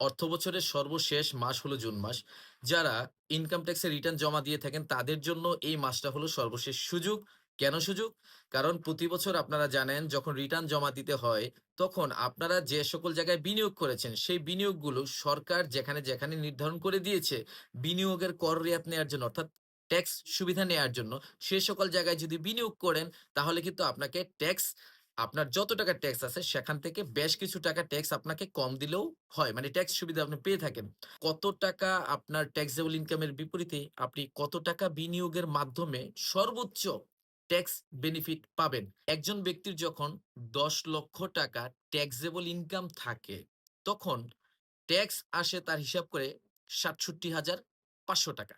অর্থ বছরের সর্বশেষ মাস হলো জুন মাস। যারা ইনকাম ট্যাক্সের রিটার্ন জমা দিয়ে থাকেন, তাদের জন্য এই মাসটা হলো সর্বশেষ সুযোগ। কেন সুযোগ? কারণ প্রতি বছর আপনারা জানেন, যখন রিটার্ন জমা দিতে হয়, তখন আপনারা যে সকল জায়গায় বিনিয়োগ করেছেন, সেই বিনিয়োগগুলো সরকার যেখানে যেখানে নির্ধারণ করে দিয়েছে, বিনিয়োগের কর রিয়াত নেওয়ার জন্য, অর্থাৎ ট্যাক্স সুবিধা নেওয়ার জন্য, সে সকল জায়গায় যদি বিনিয়োগ করেন, তাহলে কিন্তু আপনাকে ট্যাক্স আপনার যত টাকা ট্যাক্স আছে, সেখান থেকে বেশ কিছু টাকা ট্যাক্স আপনাকে কম দিলেও হয়। মানে ট্যাক্স সুবিধা আপনি পেয়ে থাকেন। কত টাকা আপনার ট্যাক্সেবল ইনকামের বিপরীতে আপনি কত টাকা বিনিয়োগের মাধ্যমে সর্বোচ্চ ট্যাক্স বেনিফিট পাবেন? একজন ব্যক্তির যখন দশ লক্ষ টাকা ট্যাক্সেবল ইনকাম থাকে, তখন ট্যাক্স আসে তার হিসাব করে সাতষট্টি হাজার পাঁচশো টাকা।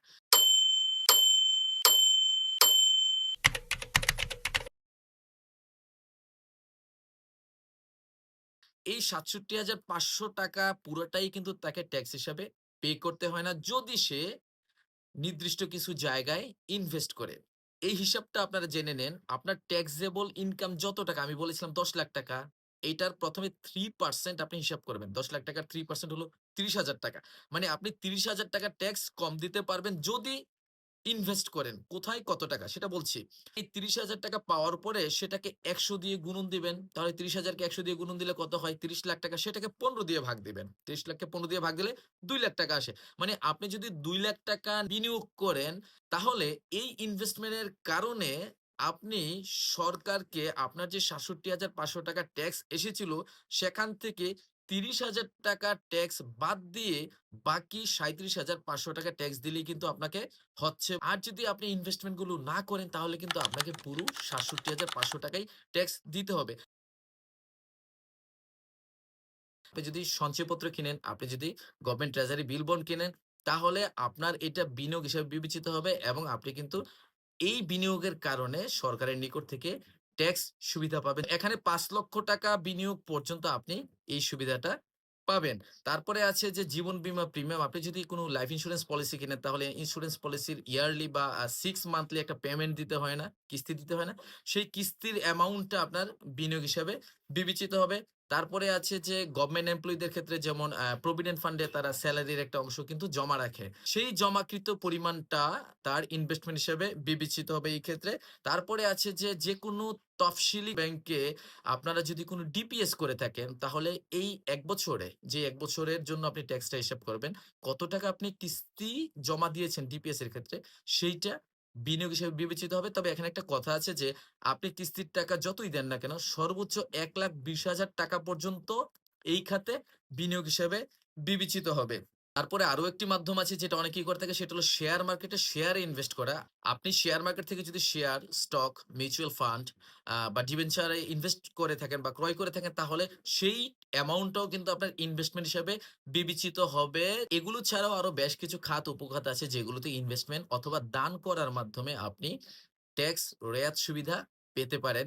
এই সাতষট্টি হাজার পাঁচশো টাকা পুরোটাই কিন্তু তাকে ট্যাক্স হিসাবে পে করতে হয় না। যদি সে নির্দিষ্ট কিছু জায়গায় ইনভেস্ট করে, এই হিসাবটা আপনারা জেনে নেন, আপনার ট্যাক্সেবল ইনকাম যত টাকা, আমি বলেছিলাম দশ লাখ টাকা এইটার প্রথমে থ্রি পার্সেন্ট আপনি হিসাব করবেন। দশ লাখ টাকার থ্রি পার্সেন্ট হলো তিরিশ হাজার টাকা। মানে আপনি তিরিশ হাজার টাকা ট্যাক্স কম দিতে পারবেন যদি ইনভেস্ট করেন, কোথায় কত টাকা? সেটা বলছি। এই তিরিশ হাজার টাকা পাওয়ার পরে সেটাকে একশো দিয়ে গুণন দিবেন, তাহলে তিরিশ হাজারকে একশো দিয়ে গুণন দিলে কত হয়? তিরিশ লাখ টাকা, সেটাকে পনেরো দিয়ে ভাগ দিবেন। তিরিশ লাখকে পনেরো দিয়ে ভাগ দিলে দুই লাখ টাকা আসে। মানে আপনি যদি দুই লাখ টাকা বিনিয়োগ করেন, তাহলে এই ইনভেস্টমেন্টের কারণে আপনি সরকারকে আপনার যে সাতষট্টি হাজার পাঁচশো টাকা ট্যাক্স এসেছিল, সেখান থেকে তিরিশ হাজার টাকা ট্যাক্স বাদ দিয়ে বাকি সাঁত্রিশ হাজার পাঁচশো টাকা ট্যাক্স দিলেই কিন্তু আপনাকে হচ্ছে। আর যদি আপনি ইনভেস্টমেন্টগুলো না করেন, তাহলে কিন্তু আপনাকে পুরো সাতষট্টি হাজার পাঁচশো টাকাই ট্যাক্স দিতে হবে। আপনি যদি সঞ্চয়পত্র কিনেন, আপনি যদি গভর্নমেন্ট ট্রেজারি বিল বন্ড কিনেন, তাহলে আপনার এটা বিনিয়োগ হিসেবে বিবেচিত হবে এবং আপনি কিন্তু এই বিনিয়োগের কারণে সরকারের নিকট থেকে ট্যাক্স সুবিধা পাবেন। এখানে পাঁচ লক্ষ টাকা বিনিয়োগ পর্যন্ত আপনি এই সুবিধাটা পাবেন। তারপরে আছে যে জীবন বিমা প্রিমিয়াম আপনি যদি কোনো লাইফ ইন্স্যুরেন্স পলিসি কিনেন, তাহলে ইন্স্যুরেন্স পলিসির ইয়ারলি বা সিক্স মান্থলি একটা পেমেন্ট দিতে হয় না, কিস্তি দিতে হয় না। সেই কিস্তির অ্যামাউন্টটা আপনার বিনিয়োগ হিসাবে বিবেচিত হবে। তারপরে আছে যে গভর্নমেন্ট এমপ্লয়ীদের ক্ষেত্রে যেমন প্রভিডেন্ট ফান্ডে তারা স্যালারির একটা অংশ কিন্তু জমা রাখে। সেই জমাকৃত পরিমাণটা তার ইনভেস্টমেন্ট হিসেবে বিবেচিত হবে এই ক্ষেত্রে। তারপরে আছে যে যে কোনো তফসিলি ব্যাংকে আপনারা যদি কোনো ডিপিএস করে থাকেন, তাহলে এই এক বছরে, যে এক বছরের জন্য আপনি ট্যাক্সটা হিসাব করবেন, কত টাকা আপনি কিস্তি জমা দিয়েছেন ডিপিএস এর ক্ষেত্রে, সেইটা বিনিয়োগ হিসেবে বিবেচিত হবে। তবে এখানে একটা কথা আছে যে, আপনি কিস্তির টাকা যতই দেন না কেন, সর্বোচ্চ এক লাখ বিশ হাজার টাকা পর্যন্ত এই খাতে বিনিয়োগ হিসেবে বিবেচিত হবে। তারপরে আরও একটি মাধ্যম আছে যেটা অনেকেই করে থাকে, সেটা হলো শেয়ার মার্কেটে শেয়ারে ইনভেস্ট করা। আপনি শেয়ার মার্কেট থেকে যদি শেয়ার স্টক মিউচুয়াল ফান্ড বা ডিভেঞ্চারে ইনভেস্ট করে থাকেন বা ক্রয় করে থাকেন, তাহলে সেই অ্যামাউন্টটাও কিন্তু আপনার ইনভেস্টমেন্ট হিসাবে বিবেচিত হবে। এগুলো ছাড়াও আরও বেশ কিছু খাত উপখাত আছে যেগুলোতে ইনভেস্টমেন্ট অথবা দান করার মাধ্যমে আপনি ট্যাক্স রেয়াত সুবিধা পেতে পারেন।